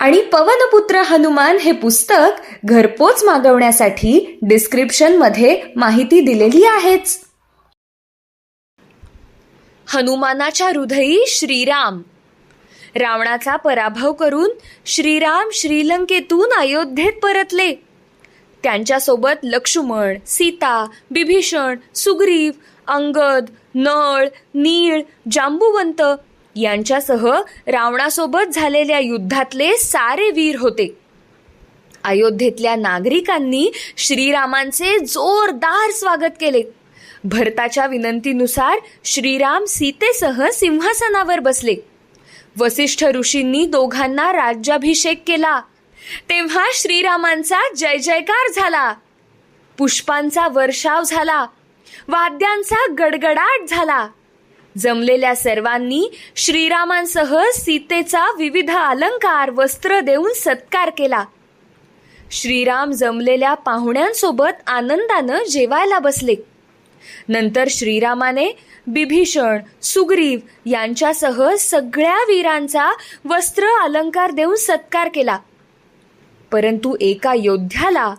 आणि पवनपुत्र हनुमान हे पुस्तक घरपोच मागवण्यासाठी डिस्क्रिप्शनमध्ये माहिती दिलेली आहेच. हनुमानाच्या हृदयी श्रीराम. रावणाचा पराभव करून श्रीराम श्रीलंकेतून अयोध्येत परतले. त्यांच्यासोबत लक्ष्मण सीता बिभीषण सुग्रीव अंगद नळ नीळ जांबुवंत यांच्यासह रावणासोबत झालेल्या युद्धातले सारे वीर होते. अयोध्येतल्या नागरिकांनी श्रीरामांचे जोरदार स्वागत केले. भरताच्या विनंतीनुसार श्रीराम सीतेसह सिंहासनावर बसले. वसिष्ठ ऋषींनी दोघांना राज्याभिषेक केला. तेव्हा श्रीरामांचा जय जयकार झाला. पुष्पांचा वर्षाव झाला. वाद्यांचा गडगडाट झाला. जमलेल्या सर्वांनी श्रीरामांसह सीतेचा विविध अलंकार वस्त्र देऊन सत्कार केला. श्रीराम जमलेल्या पाहुण्यांसोबत आनंदानं जेवायला बसले. नंतर श्रीरामाने बिभीषण सुग्रीव यांच्यासह सगळ्या वीरांचा वस्त्र अलंकार देऊन सत्कार केला. परंतु एका योद्ध्याला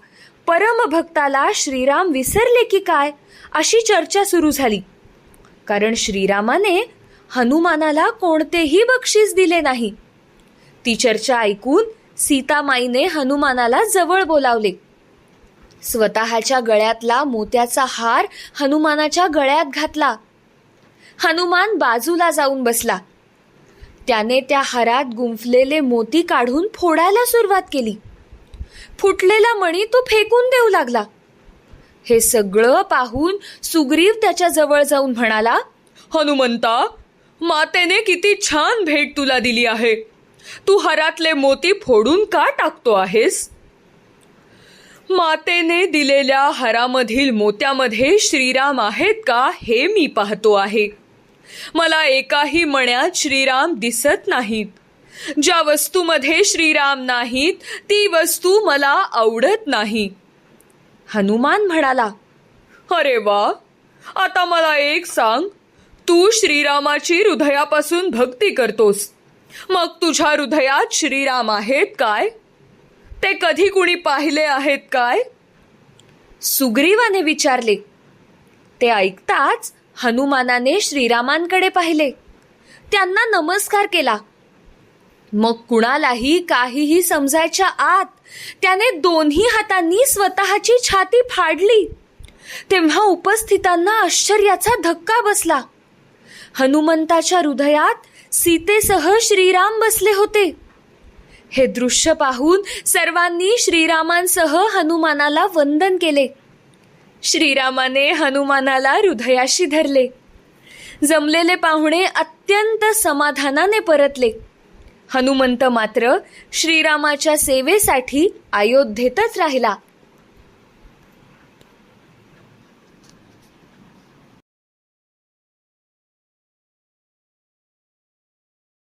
परमभक्ताला श्रीराम विसरले की काय? अशी चर्चा सुरू झाली. कारण श्रीरामाने हनुमानाला कोणतेही बक्षीस दिले नाही. ती चर्चा ऐकून सीतामाईने हनुमानाला जवळ बोलावले. स्वतःच्या गळ्यातला मोत्याचा हार हनुमानाच्या गळ्यात घातला. हनुमान बाजूला जाऊन बसला. त्याने त्या हारात गुंफलेले मोती काढून फोडायला सुरुवात केली. फुटलेला मणी तो फेकून देऊ लागला. हे सगळं पाहून सुग्रीव त्याच्याजवळ जाऊन म्हणाला हनुमंता मातेने किती छान भेट तुला दिली आहे. तू हरातले मोती फोडून का टाकतो आहेस? मातेने दिलेल्या हरामधील मोत्यामध्ये श्रीराम आहेत का हे मी पाहतो आहे. मला एकाही मण्यात श्रीराम दिसत नाहीत. ज्या वस्तूमध्ये श्रीराम नाहीत ती वस्तू मला आवडत नाही. हनुमान म्हणाला अरे वा आता मला एक सांग. तू श्रीरामाची हृदयापासून भक्ती करतोस. मग तुझ्या हृदयात श्रीराम आहेत काय? ते कधी कुणी पाहिले आहेत काय? सुग्रीवाने विचारले. ते ऐकताच हनुमानाने श्रीरामांकडे पाहिले. त्यांना नमस्कार केला. मग कुणालाही काहीही समजायच्या आत त्याने दोन्ही हातांनी स्वतःची छाती फाडली. तेव्हा उपस्थितांना आश्चर्याचा धक्का बसला. हनुमंताच्या हृदयात सीतेसह श्रीराम बसले होते. हे दृश्य पाहून सर्वांनी श्रीरामांसह हनुमानाला वंदन केले. श्रीरामाने हनुमानाला हृदयाशी धरले. जमलेले पाहुणे अत्यंत समाधानाने परतले. हनुमंत मात्र श्रीरामाच्या सेवेसाठी अयोध्येतच राहिला.